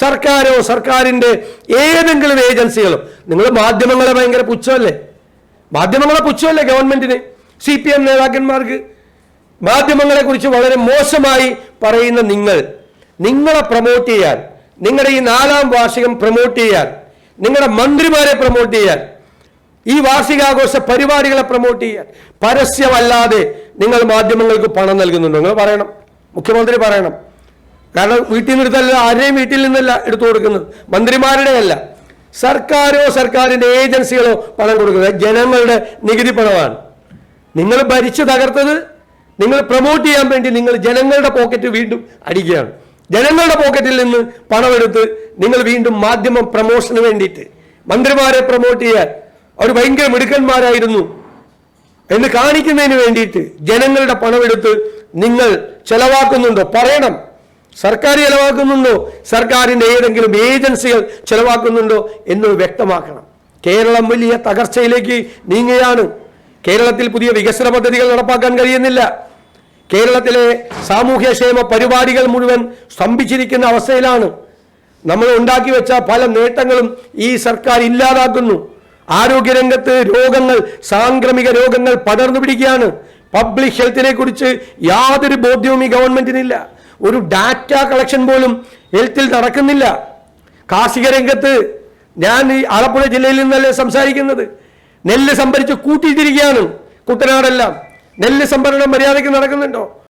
സർക്കാരോ സർക്കാരിന്റെ ഏതെങ്കിലും ഏജൻസികളും. നിങ്ങൾ മാധ്യമങ്ങളെ ഭയങ്കര പുച്ഛമല്ലേ? മാധ്യമങ്ങളെ പുച്ഛമല്ലേ ഗവൺമെന്റിന്? സി പി എം നേതാക്കന്മാർക്ക് മാധ്യമങ്ങളെ കുറിച്ച് വളരെ മോശമായി പറയുന്ന നിങ്ങൾ. നിങ്ങളെ പ്രൊമോട്ട് ചെയ്യാൻ നിങ്ങളുടെ ഈ നാലാം വാർഷികം പ്രൊമോട്ട് ചെയ്യാൻ നിങ്ങളുടെ മന്ത്രിമാരെ പ്രൊമോട്ട് ചെയ്യാൻ ഈ വാർഷികാഘോഷ പരിപാടികളെ പ്രൊമോട്ട് ചെയ്യാൻ പരസ്യമല്ലാതെ നിങ്ങൾ മാധ്യമങ്ങൾക്ക് പണം നൽകുന്നുണ്ടോ? നിങ്ങൾ പറയണം. മുഖ്യമന്ത്രി പറയണം. കാരണം വീട്ടിൽ നിന്ന് എടുത്തല്ല ആരെയും വീട്ടിൽ നിന്നല്ല എടുത്തു കൊടുക്കുന്നത്. മന്ത്രിമാരുടെ അല്ല സർക്കാരോ സർക്കാരിന്റെ ഏജൻസികളോ പണം കൊടുക്കുന്നത്. ജനങ്ങളുടെ നികുതി പണമാണ്. നിങ്ങൾ ഭരിച്ചു തകർത്തത് നിങ്ങൾ പ്രൊമോട്ട് ചെയ്യാൻ വേണ്ടി നിങ്ങൾ ജനങ്ങളുടെ പോക്കറ്റ് വീണ്ടും അടിക്കുകയാണ്. ജനങ്ങളുടെ പോക്കറ്റിൽ നിന്ന് പണമെടുത്ത് നിങ്ങൾ വീണ്ടും മാധ്യമം പ്രമോഷന് വേണ്ടിയിട്ട് മന്ത്രിമാരെ പ്രൊമോട്ട് ചെയ്യാൻ അവർ ഭയങ്കര മിടുക്കന്മാരായിരുന്നു എന്ന് കാണിക്കുന്നതിന് വേണ്ടിയിട്ട് ജനങ്ങളുടെ പണമെടുത്ത് നിങ്ങൾ ചെലവാക്കുന്നുണ്ടോ? പറയണം. സർക്കാർ ചെലവാക്കുന്നുണ്ടോ? സർക്കാരിന്റെ ഏതെങ്കിലും ഏജൻസികൾ ചെലവാക്കുന്നുണ്ടോ എന്ന് വ്യക്തമാക്കണം. കേരളം വലിയ തകർച്ചയിലേക്ക് നീങ്ങുകയാണ്. കേരളത്തിൽ പുതിയ വികസന പദ്ധതികൾ നടപ്പാക്കാൻ കഴിയുന്നില്ല. കേരളത്തിലെ സാമൂഹ്യക്ഷേമ പരിപാടികൾ മുഴുവൻ സ്തംഭിച്ചിരിക്കുന്ന അവസ്ഥയിലാണ്. നമ്മൾ ഉണ്ടാക്കി വെച്ച പല നേട്ടങ്ങളും ഈ സർക്കാർ ഇല്ലാതാക്കുന്നു. ആരോഗ്യരംഗത്ത് രോഗങ്ങൾ സാംക്രമിക രോഗങ്ങൾ പടർന്നു പിടിക്കുകയാണ്. പബ്ലിക് ഹെൽത്തിനെ കുറിച്ച് യാതൊരു ബോധ്യവും ഈ ഗവൺമെന്റിനില്ല ഒരു ഡാറ്റ കളക്ഷൻ പോലും ഹെൽത്തിൽ നടക്കുന്നില്ല. കാർഷിക രംഗത്ത് ഞാൻ ഈ ആലപ്പുഴ ജില്ലയിൽ നിന്നല്ലേ സംസാരിക്കുന്നത്. നെല്ല് സംഭരിച്ച് കൂട്ടിയിട്ടിരിക്കുകയാണ് കുട്ടനാടെല്ലാം. നെല്ല് സംഭരണം മര്യാദയ്ക്ക് നടക്കുന്നുണ്ടോ?